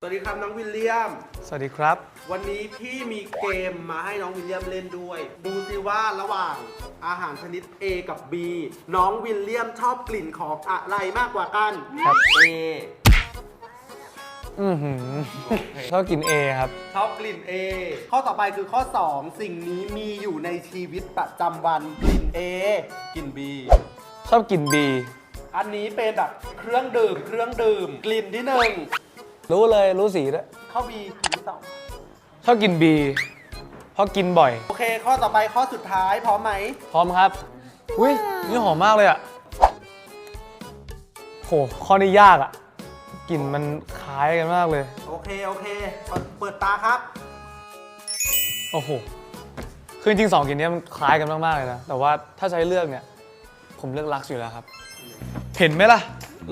สวัสดีครับน้องวิลเลียม สวัสดีครับ วันนี้พี่มีเกมมาให้น้องวิลเลียมเล่นด้วย ดูสิว่าระหว่างอาหารชนิด A กับ B น้องวิลเลียมชอบกลิ่นของอะไรมากกว่ากันครับ A อือหือชอบกิน A ครับ ชอบกลิ่น A ข้อต่อไปคือข้อ 2 สิ่งนี้มีอยู่ในชีวิตประจำวันกลิ่น A กลิ่น B ชอบกิน B อันนี้เป็นแบบเครื่องดื่มเครื่องดื่ม กลิ่นที่หนึ่ง รู้เลยรู้สีด้วยข้อ B กลิ่นที่สองชอบกิน B เพราะกินบ่อย โอเค ข้อต่อไปข้อสุดท้ายพร้อมไหม พร้อมครับ อุ้ยนี่หอมมากเลยอะโหข้อนี้ยากอะกลิ่นมันคล้ายกันมากเลย โอเค โอเค เปิดตาครับ โอ้โห คือจริงๆสองกลิ่นเนี้ยมันคล้ายกันมากๆเลยนะ แต่ว่าถ้าใช้เลือกเนี่ย ผมเลือกลักซ์อยู่แล้วครับ เห็นไหมล่ะ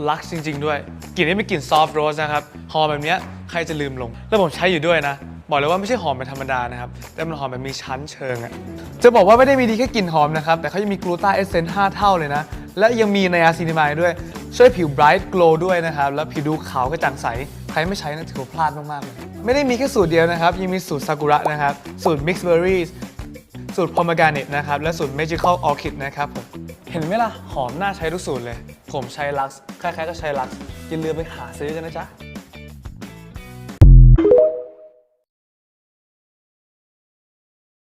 ลักจริง ๆ ด้วย กลิ่นนี้เป็นกลิ่นซอฟต์โรสนะครับ หอมแบบเนี้ยใครจะลืมลง แล้วผมใช้อยู่ด้วยนะ บอกเลยว่าไม่ใช่หอมเป็นธรรมดานะครับ แต่มันหอมแบบมีชั้นเชิงอะจะบอกว่าไม่ได้มีดีแค่กลิ่นหอมนะครับ แต่เขายังมีกลูตาเอเซนต์5เท่าเลยนะ และยังมีไนอาซินิมายด้วย ช่วยผิวไบรท์โกลด้วยนะครับ แล้วผิวดูขาวกระจ่างใส ใครไม่ใช้นะถือว่าพลาดมากๆเลยไม่ได้มีแค่สูตรเดียวนะครับ ยังมีสูตรซากุระนะครับ สูตรมิกซ์เบอร์รี่สูตร pomegranate นะครับ และสูตร magical orchid นะครับผม เห็นไหมล่ะ หอมน่าใช้ทุกสูตรเลย ผมใช้ลักซ์ใครๆก็ใช้ลักซ์อย่าลืมไปหาซื้อกันนะจ๊ะ